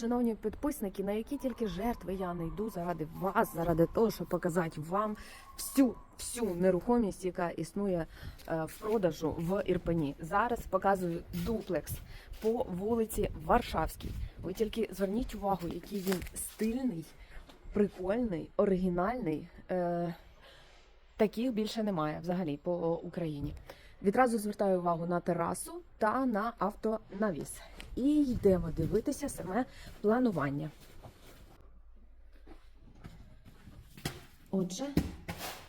Шановні підписники, на які тільки жертви я не йду заради вас, заради того, щоб показати вам всю всю нерухомість, яка існує е, в продажу в Ірпені. Зараз показую дуплекс по вулиці Варшавській. Ви тільки зверніть увагу, який він стильний, прикольний, оригінальний. Е, Таких більше немає взагалі по Україні. Відразу звертаю увагу на терасу та на автонавіс. І йдемо дивитися саме планування. Отже,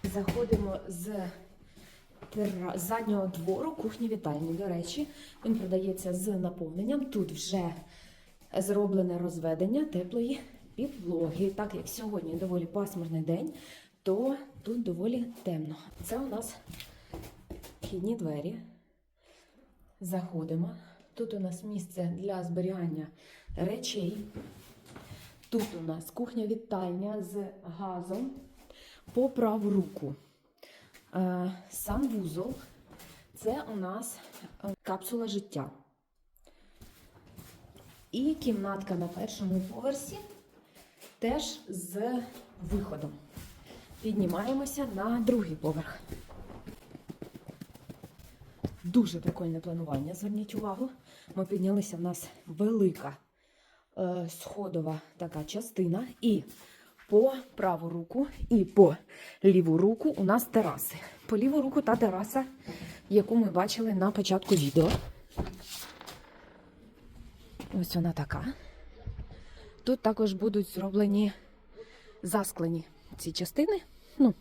заходимо з заднього двору кухні вітальні. До речі, він продається з наповненням. Тут вже зроблене розведення теплої підлоги. Так як сьогодні доволі пасмурний день, то тут доволі темно. Це у нас вхідні двері. Заходимо. Тут у нас місце для зберігання речей. Тут у нас кухня-вітальня з газом по праву руку. Е, санвузол. Це у нас е, капсула життя. І кімнатка на першому поверсі теж з виходом. Піднімаємося на другий поверх. Дуже прикольне планування. Зверніть увагу. Ми піднялися. В нас велика е, сходова така частина. І по праву руку, і по ліву руку у нас тераси. По ліву руку та тераса, яку ми бачили на початку відео. Ось вона така. Тут також будуть зроблені засклені ці частини. Ну,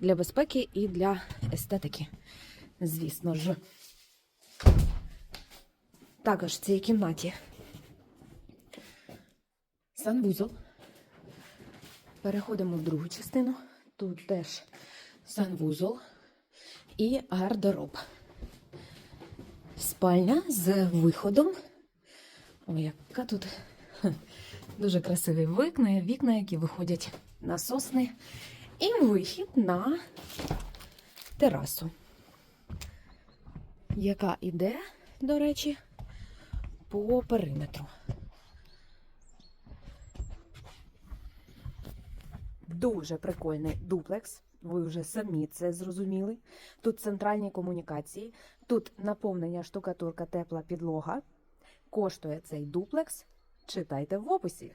для безпеки і для естетики, звісно ж. Також в цій кімнаті санвузол. Переходимо в другу частину. Тут теж санвузол і гардероб. Спальня з виходом. Ой, яка тут дуже красиві вікна, вікна, які виходять на сосни. І вихід на терасу, яка іде, до речі, по периметру. Дуже прикольний дуплекс. Ви вже самі це зрозуміли. Тут центральні комунікації, тут наповнення штукатурка, тепла підлога. Коштує цей дуплекс. Читайте в описі.